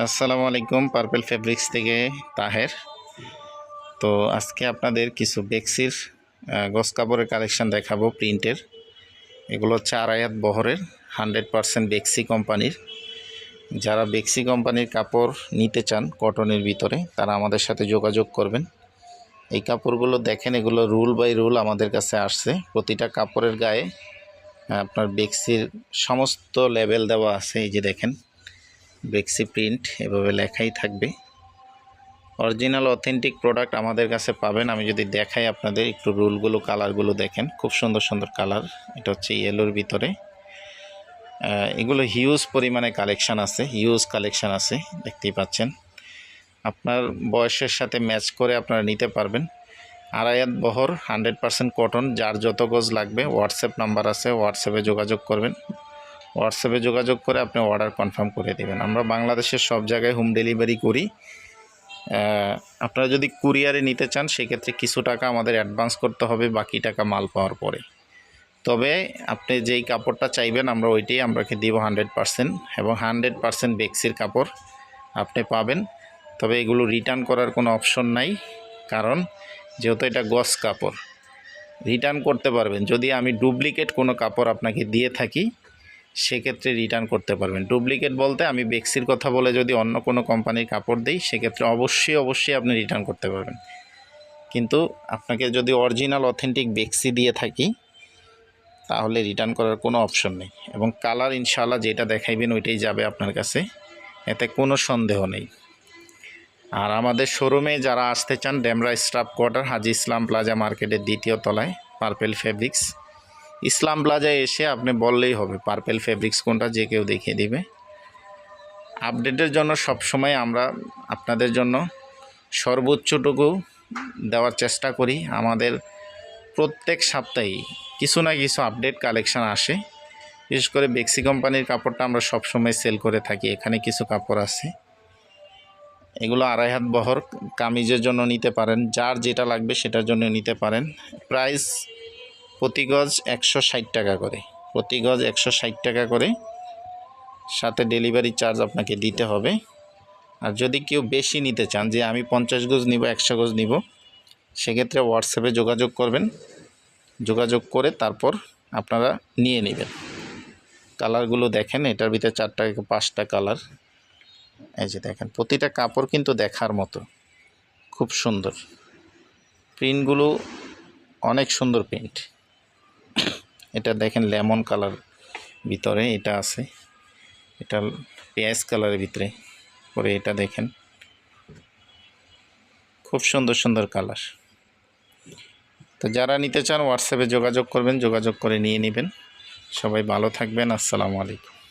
আসসালামু আলাইকুম, purple fabrics থেকে তাহের। তো আজকে আপনাদের কিছু বেক্সির গস কাপড়ের কালেকশান দেখাবো প্রিন্টের। এগুলো হচ্ছে আড়াইয়াত বহরের, হান্ড্রেড পারসেন্ট বেক্সি কোম্পানির। যারা বেক্সি কোম্পানির কাপড় নিতে চান কটনের ভিতরে, তারা আমাদের সাথে যোগাযোগ করবেন। এই কাপড়গুলো দেখেন, এগুলো রুল বাই রুল আমাদের কাছে আসছে। প্রতিটা কাপড়ের গায়ে আপনার বেক্সির সমস্ত লেভেল দেওয়া আছে, এই যে দেখেন। বেক্সি প্রিন্ট এভাবে লেখাই থাকবে। অরিজিনাল, অথেন্টিক প্রোডাক্ট আমাদের কাছে পাবেন। আমি যদি দেখাই আপনাদের, একটু রুলগুলো, কালারগুলো দেখেন। খুব সুন্দর সুন্দর কালার। এটা হচ্ছে ইয়েলোর ভিতরে। এগুলো হিউজ পরিমাণে কালেকশান আছে। হিউজ কালেকশান আছে, দেখতেই পাচ্ছেন। আপনার বয়সের সাথে ম্যাচ করে আপনারা নিতে পারবেন। আড়াইয়াত বহর হান্ড্রেড পারসেন্ট কটন যার যত গজ লাগবে হোয়াটসঅ্যাপ নাম্বার আছে হোয়াটসঅ্যাপে যোগাযোগ করবেন। হোয়াটসঅ্যাপে যোগাযোগ করে আপনি অর্ডার কনফার্ম করে দেবেন। আমরা বাংলাদেশের সব জায়গায় হোম ডেলিভারি করি। আপনারা যদি কুরিয়ারে নিতে চান, সেক্ষেত্রে কিছু টাকা আমাদের অ্যাডভান্স করতে হবে, বাকি টাকা মাল পাওয়ার পরে। তবে আপনি যেই কাপড়টা চাইবেন, আমরা ওইটাই আমরাকে দিব হান্ড্রেড পারসেন্ট এবং হান্ড্রেড পারসেন্ট বেক্সির কাপড় আপনি পাবেন। তবে এগুলো রিটার্ন করার কোনো অপশন নাই, কারণ যেহেতু এটা গস কাপড়, রিটার্ন করতে পারবেন। যদি আমি ডুপ্লিকেট কোনো কাপড় আপনাকে দিয়ে থাকি সেক্ষেত্রে রিটার্ন করতে পারবেন। ডুপ্লিকেট বলতে আমি বেক্সির কথা বলে যদি অন্য কোনো কোম্পানির কাপড় দিই, সেক্ষেত্রে অবশ্যই অবশ্যই আপনি রিটার্ন করতে পারবেন। কিন্তু আপনাকে যদি অরিজিনাল অথেন্টিক বেক্সি দিয়ে থাকি, তাহলে রিটার্ন করার কোনো অপশন নেই। এবং কালার ইনশাল্লাহ যেটা দেখাইবেন ওইটাই যাবে আপনার কাছে। এতে কোনো সন্দেহ নেই। আর আমাদের শোরুমে যারা আসতে চান Demra staff quarter Haji Islam plaza মার্কেটের দ্বিতীয় তলায় পার্পেল ফেব্রিক্স ইসলাম প্লাজায় এসে আপনি বললেই হবে পার্পেল ফেব্রিক্স কোনটা যে কেউ দেখিয়ে দিবে। আপডেটের জন্য সবসময় আমরা আপনাদের জন্য সর্বোচ্চটুকু দেওয়ার চেষ্টা করি। আমাদের প্রত্যেক সপ্তাহেই কিছু না কিছু আপডেট কালেকশান আসে। বিশেষ করে বেক্সি কোম্পানির কাপড়টা আমরা সবসময় সেল করে থাকি, এখানে কিছু কাপড় আছে। এগুলো আড়াই হাত বহর কামিজের জন্য নিতে পারেন, যার যেটা লাগবে সেটার জন্য নিতে পারেন। প্রাইস প্রতি গজ একশো ষাট টাকা করে। প্রতি গজ একশো ষাট টাকা করে। সাথে ডেলিভারি চার্জ আপনাকে দিতে হবে। আর যদি কেউ বেশি নিতে চান, যে আমি পঞ্চাশ গজ নিব, একশো গজ নিব, সেক্ষেত্রে হোয়াটসঅ্যাপে যোগাযোগ করবেন। যোগাযোগ করে তারপর আপনারা নিয়ে নেবেন। কালারগুলো দেখেন, এটার ভিতরে চারটা পাঁচটা কালার এই যে দেখেন, প্রতিটা কাপড় কিন্তু দেখার মতো। খুব সুন্দর। প্রিন্টগুলো অনেক সুন্দর প্রিন্ট এটা দেখেন লেমন কালার ভিতরে এটা আছে। এটা পেঁয়াজ কালারের ভিতরে। পরে এটা দেখেন। খুব সুন্দর সুন্দর কালার। তো যারা নিতে চান হোয়াটসঅ্যাপে যোগাযোগ করবেন, যোগাযোগ করে নিয়ে নেবেন। সবাই ভালো থাকবেন। আসসালামু আলাইকুম।